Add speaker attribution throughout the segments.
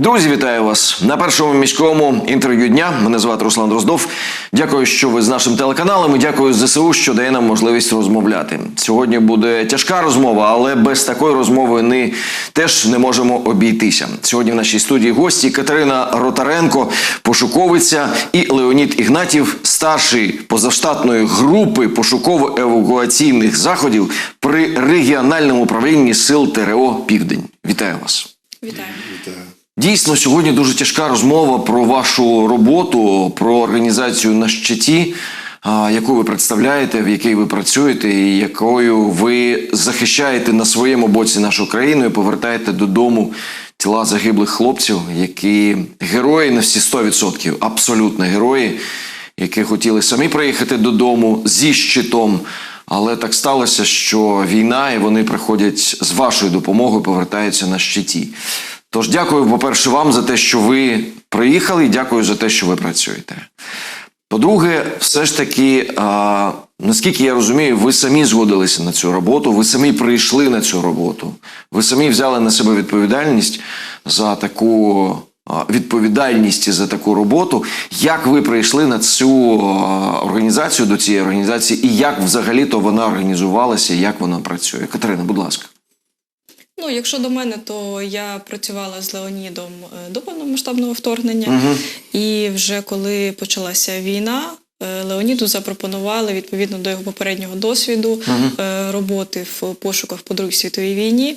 Speaker 1: Друзі, вітаю вас на першому міському інтерв'ю дня. Мене звати Руслан Дроздов. Дякую, що ви з нашим телеканалом. і Дякую ЗСУ, що дає нам можливість розмовляти. Сьогодні буде тяжка розмова, але без такої розмови ми теж не можемо обійтися. Сьогодні в нашій студії гості Катерина Ротаренко, пошуковиця, і Леонід Ігнатів, старший позаштатної групи пошуково-евакуаційних заходів при регіональному управлінні сил ТРО Південь. Вітаю вас.
Speaker 2: Вітаю.
Speaker 1: Дійсно, сьогодні дуже тяжка розмова про вашу роботу, про організацію на щиті, яку ви представляєте, в якій ви працюєте, і якою ви захищаєте на своєму боці нашу країну і повертаєте додому тіла загиблих хлопців, які герої на всі 100%, абсолютно герої, які хотіли самі приїхати додому зі щитом. Але так сталося, що війна, і вони приходять з вашою допомогою, повертаються на щиті. Тож дякую, по-перше, вам за те, що ви приїхали, і дякую за те, що ви працюєте. По-друге, все ж таки, а, наскільки я розумію, ви самі згодилися на цю роботу, ви самі прийшли на цю роботу, ви самі взяли на себе відповідальність за таку відповідальність за таку роботу. Як ви прийшли на цю організацію до цієї організації, і як взагалі-то вона організувалася, як вона працює? Катерина, будь ласка.
Speaker 2: Ну, якщо до мене, то я працювала з Леонідом е, до повномасштабного вторгнення.
Speaker 1: Угу.
Speaker 2: І вже коли почалася війна, е, Леоніду запропонували відповідно до його попереднього досвіду е, роботи в пошуках по Другій світовій війні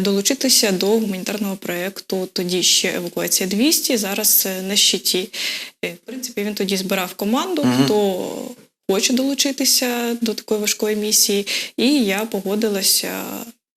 Speaker 2: долучитися до гуманітарного проєкту. Тоді ще евакуація 200, зараз на щиті. В принципі, він тоді збирав команду, хто хоче долучитися до такої важкої місії, і я погодилася.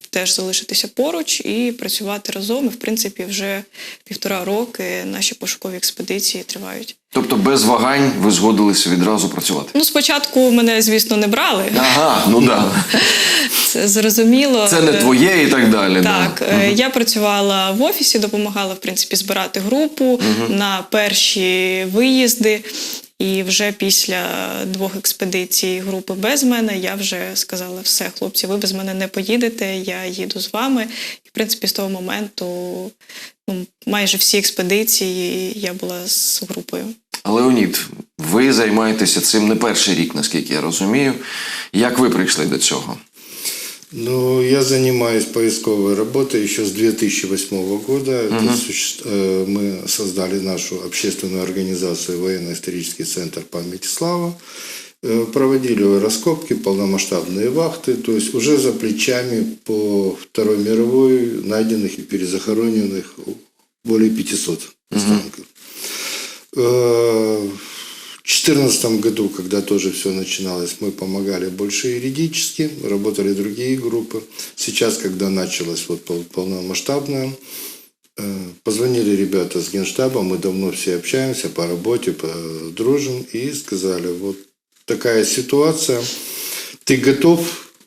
Speaker 2: Теж залишитися поруч і працювати разом. І, в принципі, вже півтора роки наші пошукові експедиції тривають.
Speaker 1: Тобто без вагань ви згодилися відразу працювати?
Speaker 2: Ну, спочатку мене, звісно, не брали.
Speaker 1: Ага, ну да.
Speaker 2: Це зрозуміло.
Speaker 1: Це не твоє і так далі.
Speaker 2: Так,
Speaker 1: да.
Speaker 2: е, я працювала в офісі, допомагала в принципі збирати групу на перші виїзди. І вже після двох експедицій групи без мене я вже сказала: все, хлопці, ви без мене не поїдете, я їду з вами. І в принципі, з того моменту ну, майже всі експедиції я була з групою.
Speaker 1: Леонід, ви займаєтеся цим не перший рік, наскільки я розумію. Як ви прийшли до цього?
Speaker 3: Ну, я занимаюсь поисковой работой еще с 2008 года. Суще- э, Мы создали нашу общественную организацию Военно-исторический центр памяти Слава. Э, Проводили раскопки, полномасштабные вахты. То есть уже за плечами по Второй мировой найденных и перезахороненных более 500 останков. В 2014 году, когда тоже все начиналось, мы помогали больше юридически, работали другие группы. Сейчас, когда началось вот пол- полномасштабное, э, позвонили ребята с генштаба, мы давно все общаемся по работе, по- дружим, и сказали, вот такая ситуация, ты готов?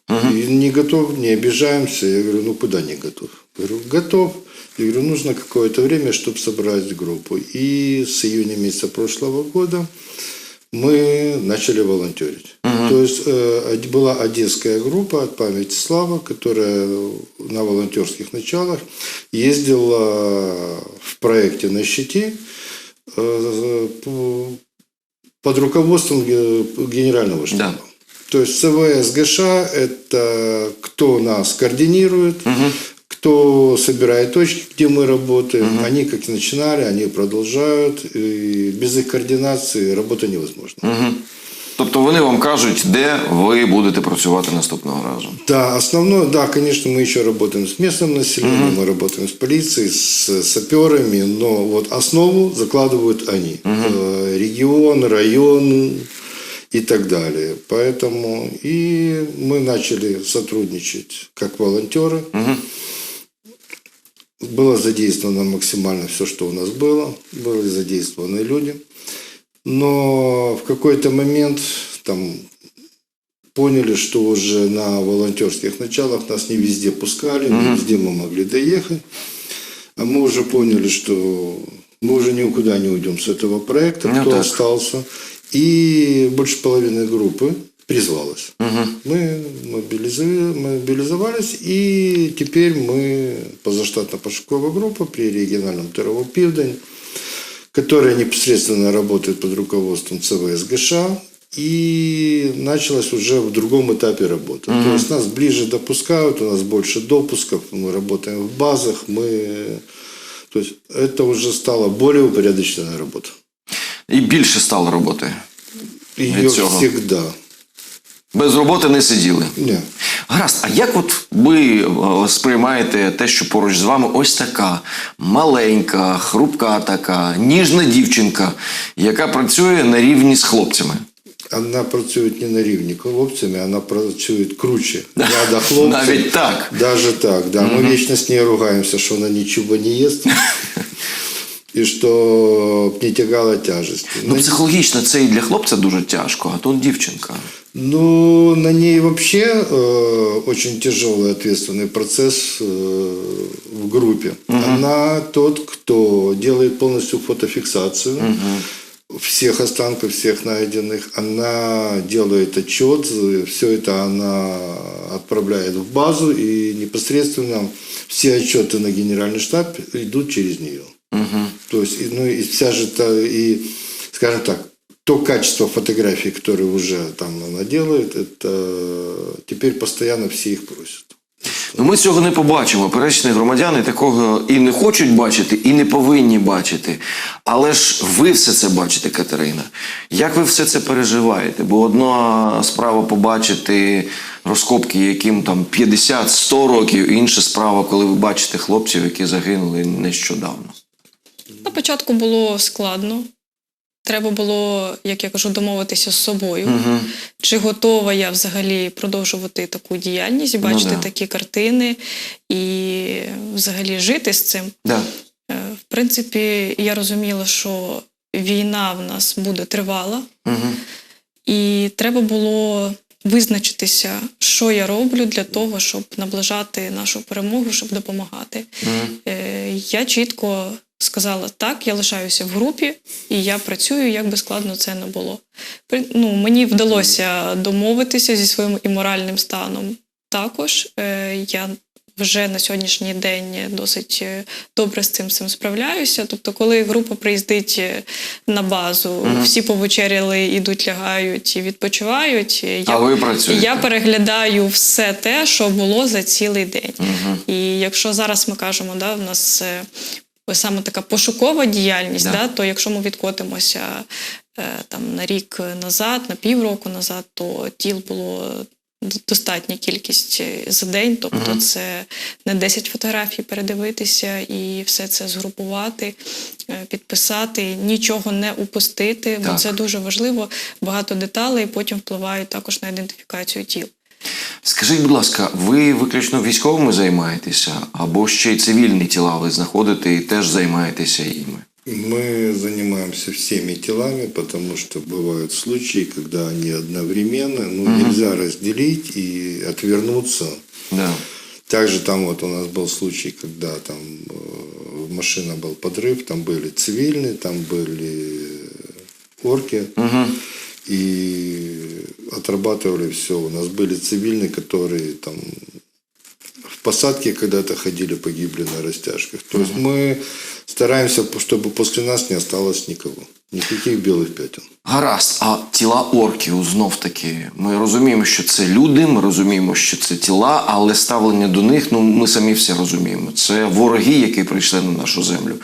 Speaker 3: И не готов, не обижаемся. Я говорю, ну куда не готов? Говорю, готов. Я говорю, нужно какое-то время, чтобы собрать группу. И с июня месяца прошлого года мы начали волонтерить. То есть э, была одесская группа от памяти Слава, которая на волонтерских началах ездила в проекте на щите э, по- под руководством ге- генерального штаба.
Speaker 1: Да.
Speaker 3: То есть ЦВС ГШ – это кто нас координирует, кто собирает точки, где мы работаем. Они как начинали, они продолжают. И без их координации работа невозможна.
Speaker 1: Угу. Тобто вони вам кажуть, де ви будете працювати наступного разу.
Speaker 3: Да, основное, да, конечно, мы еще работаем с местным населением, мы работаем с полицией, с саперами, но вот основу закладывают они. Э, Регион, район и так далее. Поэтому и мы начали сотрудничать как волонтеры. Было задействовано максимально все, что у нас было. Были задействованы люди. Но в какой-то момент там поняли, что уже на волонтерских началах нас не везде пускали, не везде мы могли доехать. А мы уже поняли, что мы уже никуда не уйдем с этого проекта,
Speaker 1: Ну
Speaker 3: кто
Speaker 1: так.
Speaker 3: остался. И больше половины группы призвалась. Мы мобилизовали- мобилизовались, и теперь мы позаштатно-пошуковая группа при региональном ТРО «Пивдень», которая непосредственно работает под руководством ЦВСГШ, и началась уже в другом этапе работы. То есть нас ближе допускают, у нас больше допусков, мы работаем в базах, мы... То есть это уже стала более упорядоченная работа.
Speaker 1: І більше стало роботи.
Speaker 3: Ее
Speaker 1: Від цього.
Speaker 3: всегда.
Speaker 1: Без роботи не сиділи.
Speaker 3: Не.
Speaker 1: Гаразд, а як от ви е, сприймаєте те, що поруч з вами ось така маленька, хрупка така, ніжна дівчинка, яка працює на рівні з хлопцями?
Speaker 3: Вона працює не на рівні хлопцями, вона працює круче. Ряда хлопців.
Speaker 1: Навіть так.
Speaker 3: Даже так, да. Мы вечно с ней ругаемся, что она ничего не ест. И что не тягала тяжести.
Speaker 1: Ну, психологічно це і для хлопця дуже тяжко, а тут дівчинка.
Speaker 3: Ну, на ней вообще э, очень тяжелый ответственный процесс э, в группе. Она тот, кто делает полностью фотофиксацию всех останков, всех найденных. Она делает отчет, все это она отправляет в базу, и непосредственно все отчеты на генеральный штаб идут через нее. То есть, ну, и вся же та, и, скажем так, то качество фотографий, которые уже там она делает, это теперь постоянно все их просят.
Speaker 1: Ну, ми цього не побачимо. Пересічні громадяни такого і не хочуть бачити, і не повинні бачити. Але ж ви все це бачите, Катерина. Як ви все це переживаєте? Бо одна справа побачити розкопки, яким там 50-100 років, інша справа, коли ви бачите хлопців, які загинули нещодавно.
Speaker 2: На початку було складно. Треба було, як я кажу, домовитися з собою. Чи готова я взагалі продовжувати таку діяльність, бачити
Speaker 1: да.
Speaker 2: такі картини і взагалі жити з цим.
Speaker 1: Да.
Speaker 2: Е, В принципі, я розуміла, що війна в нас буде тривала,
Speaker 1: Угу.
Speaker 2: і треба було визначитися, що я роблю для того, щоб наближати нашу перемогу, щоб допомагати. Е, Я чітко сказала так, я лишаюся в групі, і я працюю, як би складно це не було. Ну, мені вдалося домовитися зі своїм і моральним станом. Також е, я вже на сьогоднішній день досить е, добре з цим всім справляюся. Тобто, коли група приїздить е, на базу, всі повечеряли, ідуть, лягають і відпочивають. е,
Speaker 1: А ви працюєте?
Speaker 2: Я переглядаю все те, що було за цілий день. І якщо зараз ми кажемо, да, в нас саме така пошукова діяльність,
Speaker 1: Да.
Speaker 2: да. то якщо ми відкотимося е, там на рік назад, на півроку назад, то тіл було достатня кількість е, за день. Тобто, це не 10 фотографій передивитися і все це згрупувати, е, підписати, нічого не упустити, бо це дуже важливо. Багато деталей потім впливають також на ідентифікацію тіл.
Speaker 1: Скажіть, будь ласка, ви виключно військовими займаєтеся, або ще й цивільні тіла ви знаходите і теж займаєтеся іми?
Speaker 3: Мы занимаемся всеми телами, потому что бывают случаи, когда они одновременно, ну, нельзя разделить и отвернуться.
Speaker 1: Да.
Speaker 3: Также там вот у нас был случай, когда там э, машина был подрыв, там были цивильные, там были орки. И отрабатывали все. У нас были цивильные, которые там в посадке когда-то ходили, погибли на растяжках. То есть мы стараемся, чтобы после нас не осталось никого. Никаких белых пятен.
Speaker 1: Гаразд, а тіла орків знов таки. Ми розуміємо, що це люди, ми розуміємо, що це тіла, але ставлення до них, ну ми самі все розуміємо. Це вороги, які прийшли на нашу землю.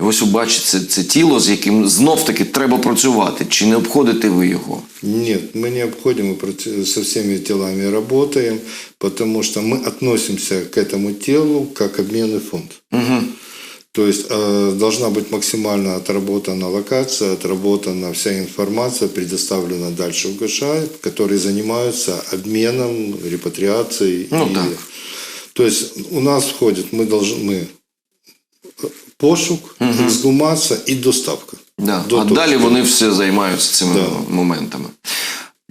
Speaker 1: І ось ви бачите це, це тіло, з яким знов таки треба працювати. Чи не обходите ви його?
Speaker 3: Нет, мы не обходим, мы проти- со всеми телами работаем, потому что мы относимся к этому телу как обменный фонд. То есть э, должна быть максимально отработана локация, отработана вся информация, предоставлена дальше в ГШ, которые занимаются обменом, репатриацией.
Speaker 1: Ну
Speaker 3: и-
Speaker 1: так.
Speaker 3: То есть у нас входит, мы должны, мы э, пошук, эксгумация і доставка.
Speaker 1: Да.
Speaker 3: До
Speaker 1: а
Speaker 3: того,
Speaker 1: далі
Speaker 3: що-
Speaker 1: вони все займаються цими
Speaker 3: Да.
Speaker 1: моментами.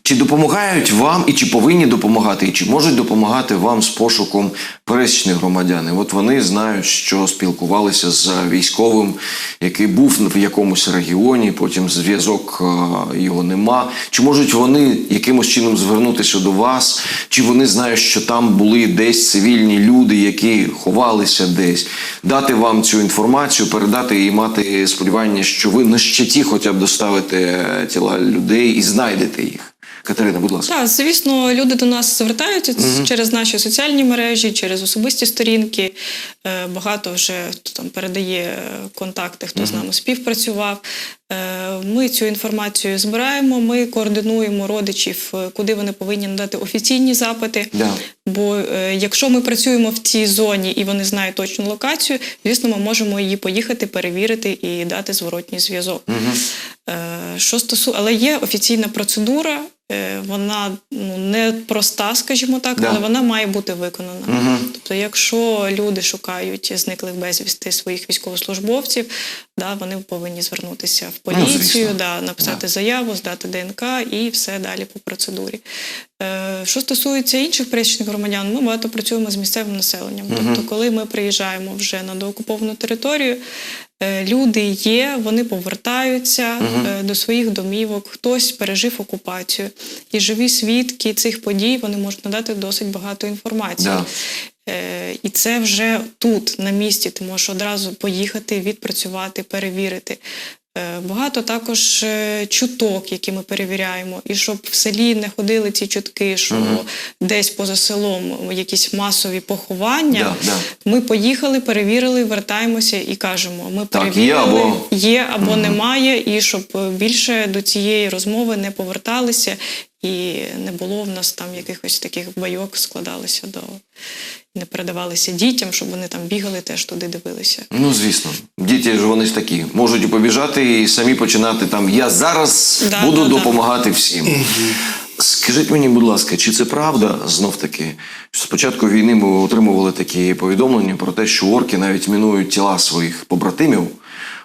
Speaker 1: Чи допомагають вам і чи повинні допомагати, і чи можуть допомагати вам з пошуком пересічних громадян? І От вони знають, що спілкувалися з військовим, який був в якомусь регіоні, потім зв'язок е, його нема. Чи можуть вони якимось чином звернутися до вас? Чи вони знають, що там були десь цивільні люди, які ховалися десь, дати вам цю інформацію, передати і мати сподівання, що ви на щиті хоча б доставите тіла людей і знайдете їх? Катерина, будь ласка.
Speaker 2: Так, звісно, люди до нас звертаються ц- через наші соціальні мережі, через особисті сторінки. Е, Багато вже хто там передає е, контакти, хто з нами співпрацював. Е, Ми цю інформацію збираємо, ми координуємо родичів, куди вони повинні надати офіційні запити.
Speaker 1: Да.
Speaker 2: Бо якщо ми працюємо в цій зоні і вони знають точну локацію, звісно, ми можемо її поїхати, перевірити і дати зворотній зв'язок. Е, Що стосу... Але є офіційна процедура, вона ну, не проста, скажімо так,
Speaker 1: Да.
Speaker 2: але вона має бути виконана.
Speaker 1: Мгм.
Speaker 2: Тобто, якщо люди шукають зниклих безвісти своїх військовослужбовців, да, вони повинні звернутися в
Speaker 1: Ну,
Speaker 2: поліцію,
Speaker 1: звісно.
Speaker 2: да, написати заяву, здати ДНК і все далі по процедурі. Е, Що стосується інших пересічних громадян, ми багато працюємо з місцевим населенням. Тобто, коли ми приїжджаємо вже на доокуповану територію, е, люди є, вони повертаються угу. до своїх домівок, хтось пережив окупацію. І живі свідки цих подій вони можуть надати досить багато інформації.
Speaker 1: Да.
Speaker 2: Е, І це вже тут, на місці, ти можеш одразу поїхати, відпрацювати, перевірити. Е, Багато також е, чуток, які ми перевіряємо, і щоб в селі не ходили ці чутки, що десь поза селом якісь масові поховання.
Speaker 1: Да, да.
Speaker 2: Ми поїхали, перевірили, вертаємося і кажемо: ми
Speaker 1: Так, є або-
Speaker 2: є або немає, і щоб більше до цієї розмови не поверталися, і не було в нас там якихось таких байок, складалися до не передавалися дітям, щоб вони там бігали, теж туди дивилися.
Speaker 1: Ну, звісно, діти ж вони ж такі. Можуть побіжати і самі починати там. Я зараз
Speaker 2: Да,
Speaker 1: буду
Speaker 2: да, да.
Speaker 1: допомагати всім. Скажіть мені, будь ласка, чи це правда знов таки? що З початку війни ми отримували такі повідомлення про те, що орки навіть мінують тіла своїх побратимів.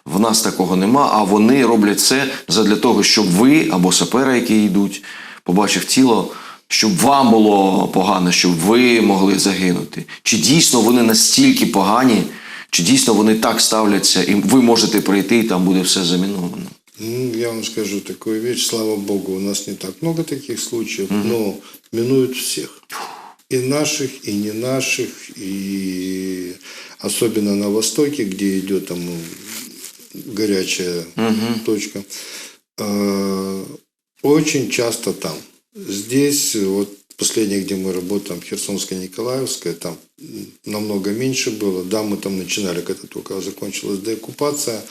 Speaker 1: В нас такого нема, а вони роблять це задля того, щоб ви або сапери, які йдуть, побачив тіло, щоб вам було погано, щоб ви могли загинути. Чи дійсно вони настільки погані, чи дійсно вони так ставляться, і ви можете прийти, і там буде все заміновано?
Speaker 3: Ну, я вам скажу такую вещь, слава богу, у нас не так много таких случаев, но минуют всех. И наших, и не наших, и особенно на Востоке, где идет там горячая точка. Очень часто там. Здесь вот последнее, где мы работаем, Херсонская, Николаевская, там намного меньше было. Да, мы там начинали, когда только закончилась деоккупация,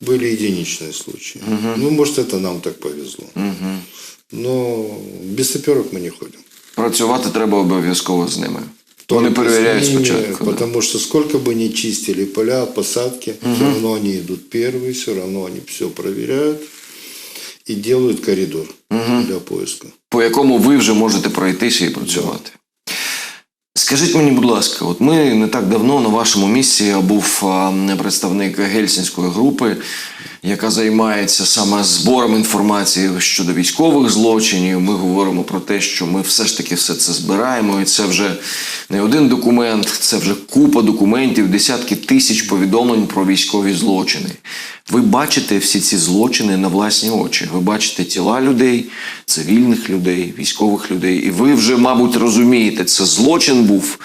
Speaker 3: были единичные случаи. Ну, может, это нам так повезло. Но без саперов мы не ходим.
Speaker 1: Працювати треба обов'язково з ними. Вони перевіряють спочатку. да.
Speaker 3: Потому что сколько бы ни чистили поля, посадки, все равно они идут первые, все равно они все проверяют и делают коридор для поиска.
Speaker 1: по якому ви вже можете пройтися і працювати. Скажіть мені, будь ласка, от ми не так давно на вашому місці був представник гельсінської групи, яка займається саме збором інформації щодо військових злочинів. Ми говоримо про те, що ми все ж таки все це збираємо, і це вже не один документ, це вже купа документів, десятки тисяч повідомлень про військові злочини. Ви бачите всі ці злочини на власні очі. Ви бачите тіла людей, цивільних людей, військових людей, і ви вже, мабуть, розумієте, це злочин був.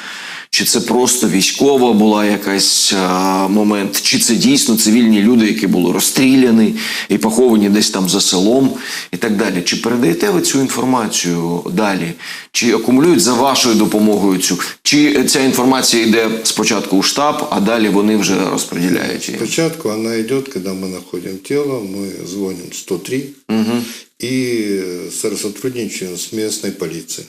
Speaker 1: Чи це просто військова була якась а, момент, чи це дійсно цивільні люди, які були розстріляні і поховані десь там за селом, і так далі. Чи передаєте ви цю інформацію далі? Чи акумулюють за вашою допомогою цю? Чи ця інформація йде спочатку у штаб, а далі вони вже розподіляють її?
Speaker 3: Спочатку она идет, когда мы находим тело, мы звоним 103 и сотрудничаем с местной полицией.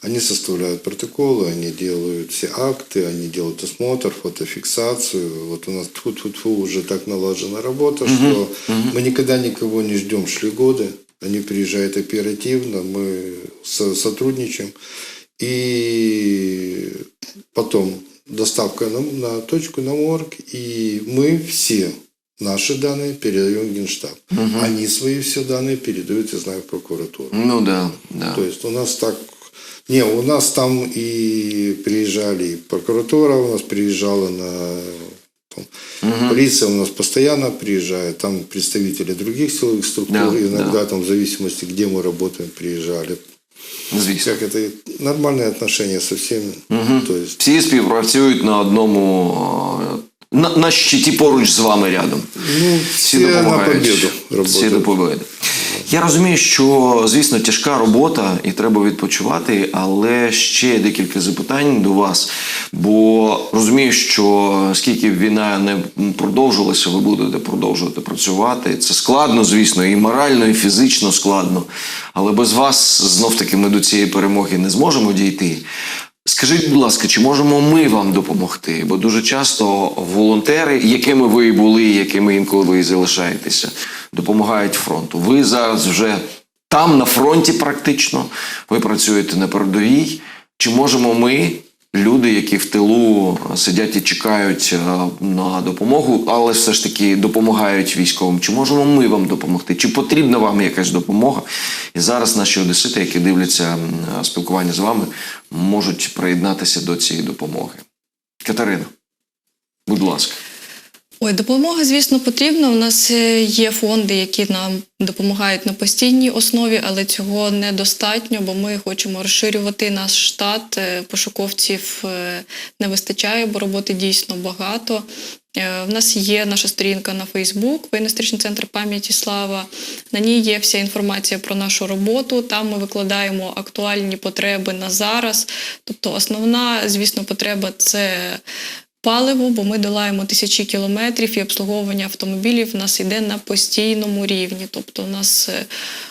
Speaker 3: Они составляют протоколы, они делают все акты, они делают осмотр, фотофиксацию. Вот у нас тьфу уже так налажена работа, что мы никогда никого не ждем шли годы. Они приезжают оперативно, мы со- сотрудничаем. И потом доставка на, на точку, на морг. И мы все Наши данные передаем в Генштаб. Они свои все данные передают, я знаю, в прокуратуру.
Speaker 1: Ну да, да.
Speaker 3: То есть у нас так... Не, у нас там и приезжали, и прокуратура у нас приезжала на... там, Полиция у нас постоянно приезжает, там представители других силовых структур,
Speaker 1: Да,
Speaker 3: иногда
Speaker 1: да.
Speaker 3: там в зависимости, где мы работаем, приезжали.
Speaker 1: Звісно.
Speaker 3: Как это нормальные отношения со всеми. То есть
Speaker 1: Всі співпрацюють на одному е, на, на щиті поруч з вами рядом.
Speaker 3: Ну,
Speaker 1: Всі
Speaker 3: все на
Speaker 1: допомагають. Всі. Я розумію, що звісно тяжка робота і треба відпочивати, але ще декілька запитань до вас. Бо розумію, що скільки б війна не продовжувалася, ви будете продовжувати працювати. Це складно, звісно, і морально, і фізично складно. Але без вас знов таки ми до цієї перемоги не зможемо дійти. Скажіть, будь ласка, чи можемо ми вам допомогти? Бо дуже часто волонтери, якими ви були, якими інколи ви залишаєтеся, допомагають фронту. Ви зараз вже там, на фронті, практично, ви працюєте на передовій. Чи можемо ми, люди, які в тилу сидять і чекають е, на допомогу, але все ж таки допомагають військовим, чи можемо ми вам допомогти? Чи потрібна вам якась допомога? І зараз наші одесити, які дивляться спілкування з вами, можуть приєднатися до цієї допомоги. Катерина, будь ласка.
Speaker 2: Ой, допомога, звісно, потрібна. У нас е, є фонди, які нам допомагають на постійній основі, але цього недостатньо, бо ми хочемо розширювати наш штат. Е, Пошуковців е, не вистачає, бо роботи дійсно багато. В нас є наша сторінка на Фейсбук, воєнно-історичний центр пам'яті Слава. На ній є вся інформація про нашу роботу. Там ми викладаємо актуальні потреби на зараз. Тобто, основна, звісно, потреба це паливо, бо ми долаємо тисячі кілометрів і обслуговування автомобілів в нас йде на постійному рівні. Тобто, у нас е,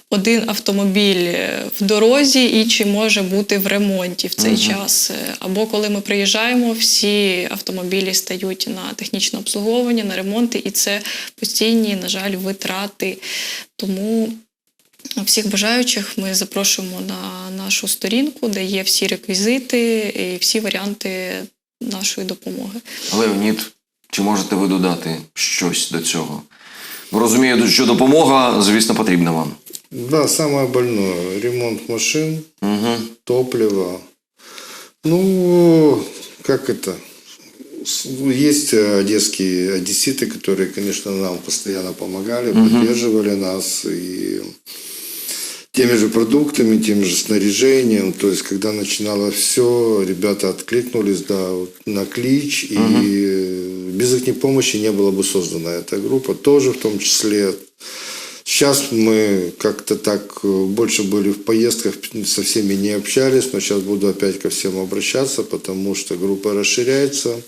Speaker 2: один автомобіль е, в дорозі, інший може бути в ремонті в цей час. Е, Або коли ми приїжджаємо, всі автомобілі стають на технічне обслуговування, на ремонти, і це постійні, на жаль, витрати. Тому Всіх бажаючих ми запрошуємо на нашу сторінку, де є всі реквізити і всі варіанти нашої допомоги.
Speaker 1: Леонід, чи можете ви додати щось до цього? Бо розумію, що допомога, звісно, потрібна вам.
Speaker 3: Да, самое больное. Ремонт машин,
Speaker 1: Угу.
Speaker 3: топливо. Ну, как это? С- ну, Есть э, одесские одесситы, которые, конечно, нам постоянно помогали, поддерживали нас и теми же продуктами, тем же снаряжением. То есть, когда начинало все, ребята откликнулись да, на клич, и э, без их помощи не была бы создана эта группа, тоже в том числе. Сейчас мы как-то так э, больше были в поездках, со всеми не общались, но сейчас буду опять ко всем обращаться, потому что группа расширяется,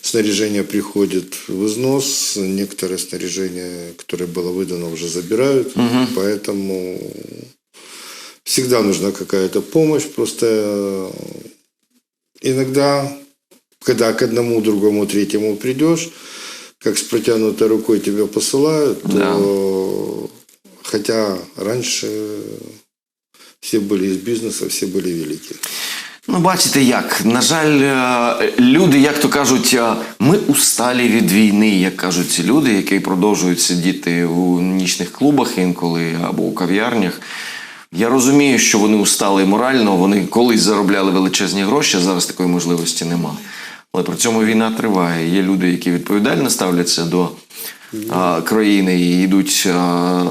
Speaker 3: снаряжение приходит в износ, некоторое снаряжение, которое было выдано, уже забирают, поэтому всегда нужна какая-то помощь, просто э, иногда, когда к одному, другому, третьему придешь, как с протянутой рукой тебя посылают, то хотя раньше все были из бизнеса, все были велики.
Speaker 1: Ну, бачите як. На жаль, е, люди, як то кажуть, е, ми усталі від війни, як кажуть ці люди, які продовжують сидіти у нічних клубах інколи або у кав'ярнях. Я розумію, що вони устали морально, вони колись заробляли величезні гроші, зараз такої можливості нема. Але при цьому війна триває. Є люди, які відповідально ставляться до а, країни і йдуть а,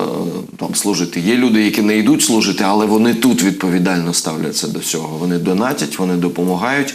Speaker 1: там служити. Є люди, які не йдуть служити, але вони тут відповідально ставляться до цього. Вони донатять, вони допомагають.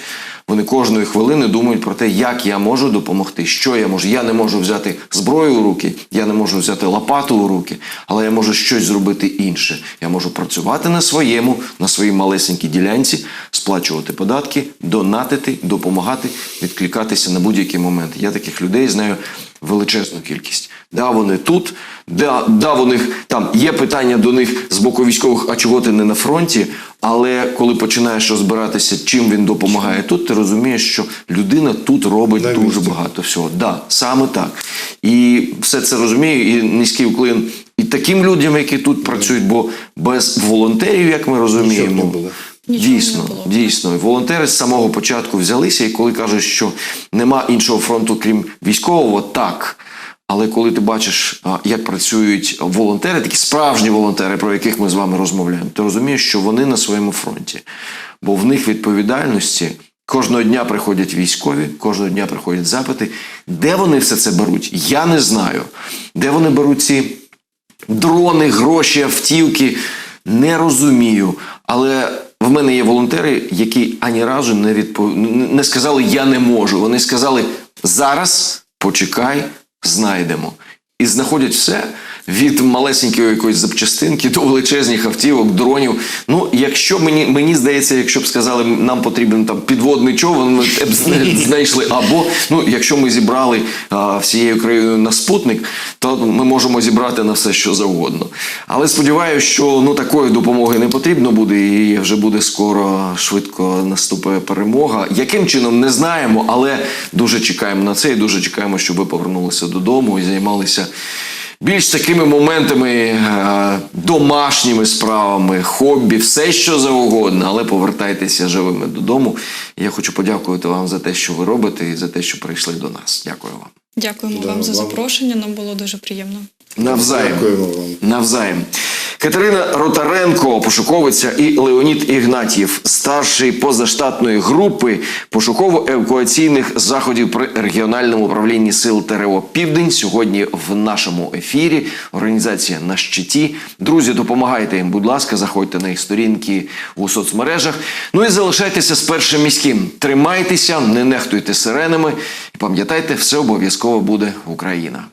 Speaker 1: Вони кожної хвилини думають про те, як я можу допомогти, що я можу. Я не можу взяти зброю у руки, я не можу взяти лопату у руки, але я можу щось зробити інше. Я можу працювати на своєму, на своїй малесенькій ділянці, сплачувати податки, донатити, допомагати, відкликатися на будь-який момент. Я таких людей знаю величезну кількість. Да, вони тут, да, да, у них там є питання до них з боку військових, а чого ти не на фронті? Але коли починаєш розбиратися, чим він допомагає тут, ти розумієш, що людина тут робить
Speaker 3: На
Speaker 1: дуже
Speaker 3: місці.
Speaker 1: багато всього. Да, саме так. І все це розумію, і низький уклин і таким людям, які тут працюють, бо без волонтерів, як ми розуміємо.
Speaker 3: Нічого
Speaker 1: дійсно, дійсно, волонтери з самого початку взялися, і коли кажуть, що нема іншого фронту, крім військового, так. Але коли ти бачиш, як працюють волонтери, такі справжні волонтери, про яких ми з вами розмовляємо, ти розумієш, що вони на своєму фронті, бо в них відповідальності кожного дня приходять військові, кожного дня приходять запити. Де вони все це беруть? Я не знаю. Де вони беруть ці дрони, гроші, автівки. Не розумію. Але в мене є волонтери, які ані разу не відпов... не сказали Я не можу. Вони сказали зараз почекай, знайдемо. І знаходять все від малесенької якоїсь запчастинки до величезних автівок, дронів. Ну, якщо мені, мені здається, якщо б сказали, нам потрібен там підводний човен, ми б зна- знайшли. Або ну, якщо ми зібрали а, всією країною на спутник, то ми можемо зібрати на все, що завгодно. Але сподіваюся, що ну такої допомоги не потрібно буде, і вже буде скоро швидко наступає перемога. Яким чином не знаємо, але дуже чекаємо на це і дуже чекаємо, щоб ви повернулися додому і займалися. Більш такими моментами е, домашніми справами, хобі, все що завгодно, але повертайтеся живими додому. Я хочу подякувати вам за те, що ви робите, і за те, що прийшли до нас. Дякую вам.
Speaker 2: Дякуємо
Speaker 3: Да,
Speaker 2: вам за
Speaker 3: вам-
Speaker 2: запрошення. Нам було дуже приємно.
Speaker 1: Навзаєм.
Speaker 3: Дякуємо вам.
Speaker 1: Навзаєм. Катерина Ротаренко, пошуковиця, і Леонід Ігнатьєв, старший позаштатної групи пошуково-евакуаційних заходів при регіональному управлінні сил ТРО Південь. Сьогодні в нашому ефірі. Організація на щиті. Друзі, допомагайте їм, будь ласка, заходьте на їх сторінки у соцмережах. Ну і залишайтеся з першим міським. Тримайтеся, не нехтуйте сиренами і пам'ятайте, все обов'язково буде Україна.